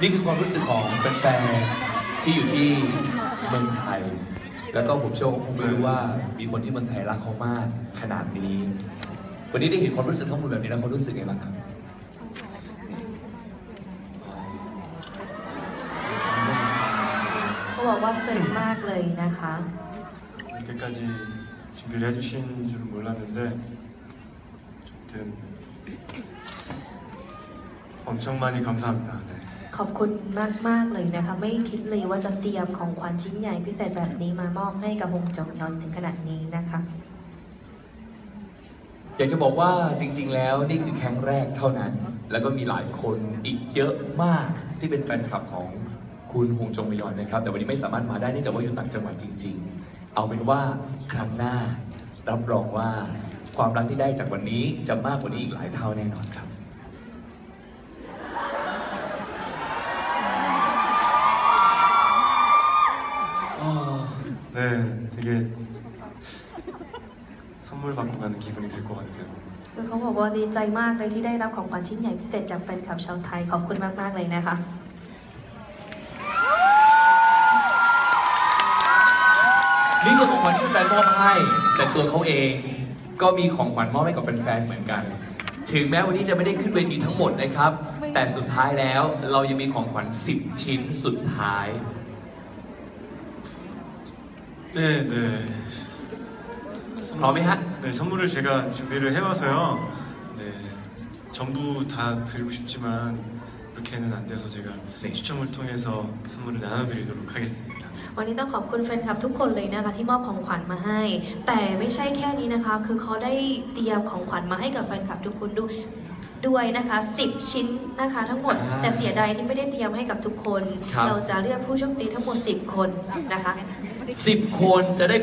นี่คือความรู้สึกของแฟนๆที่อยู่ที่เมืองไทย แล้วก็ผมเชื่อว่าคงไม่รู้ว่ามีคนที่เมืองไทยรักเขามากขนาดนี้ วันนี้ได้เห็นความรู้สึกทั้งหมดแบบนี้แล้วเขารู้สึกไงบ้างครับ เขาบอกว่าซึ้งมากเลยนะคะ 이렇게까지 준비를 해주신 줄은 몰랐는데 어쨌든 엄청 많이 감사합니다. 네. ขอบคุณมากๆเลยนะคะ ไม่คิดเลยว่าจะเตรียมของขวัญชิ้นใหญ่พิเศษแบบนี้มามอบให้กับวงจงยอนถึงขนาดนี้นะคะ อยากจะบอกว่าจริง ๆ แล้วนี่คือครั้งแรกเท่านั้น แล้วก็มีหลายคนอีกเยอะมากที่เป็นแฟนคลับของคุณฮงจงมยอนนะครับ แต่วันนี้ไม่สามารถมาได้เนื่องจากว่าอยู่ต่างจังหวัดจริง ๆ เอาเป็นว่าครั้งหน้า รับรองว่าความรักที่ได้จากวันนี้จะมากกว่านี้อีกหลายเท่าแน่นอนครับ 아, 네, 되게 선물 받고 가는 기분이 들 것 같아요. คือเขาบอกว่าดีใจมากเลยที่ได้รับของขวัญชิ้นใหญ่พิเศษจากแฟนคลับชาวไทย ขอบคุณมาก ๆ เลยนะคะ นี่คือของขวัญที่แฟนมอบให้ แต่ตัวเขาเองก็มีของขวัญมอบให้กับแฟนๆ เหมือนกัน ถึงแม้วันนี้จะไม่ได้ขึ้นเวทีทั้งหมดนะครับ แต่สุดท้ายแล้วเรายังมีของขวัญ 10 ชิ้นสุดท้าย 네, 네. พร้อมไหมฮะ 네, 선물을 제가 준비를 해와서요. 네, 전부 다 드리고 싶지만 이렇게는 안 돼서 제가 네. 추첨을 통해서 선물을 나눠드리도록 하겠습니다. วันนี้ต้องขอบคุณแฟนคลับทุกคนเลยนะคะ ที่มอบของขวัญมาให้ แต่ไม่ใช่แค่นี้นะคะ คือเขาได้เตรียมของขวัญมาให้กับแฟนคลับทุกคนด้วย ด้วยนะคะ 10 ชิ้นนะคะทั้งหมด อ่าแต่เสียดายที่ไม่ได้เตรียมให้กับทุกคน ครับ เราจะเลือกผู้โชคดีทั้งหมด 10 คนนะคะ 10 คนจะได้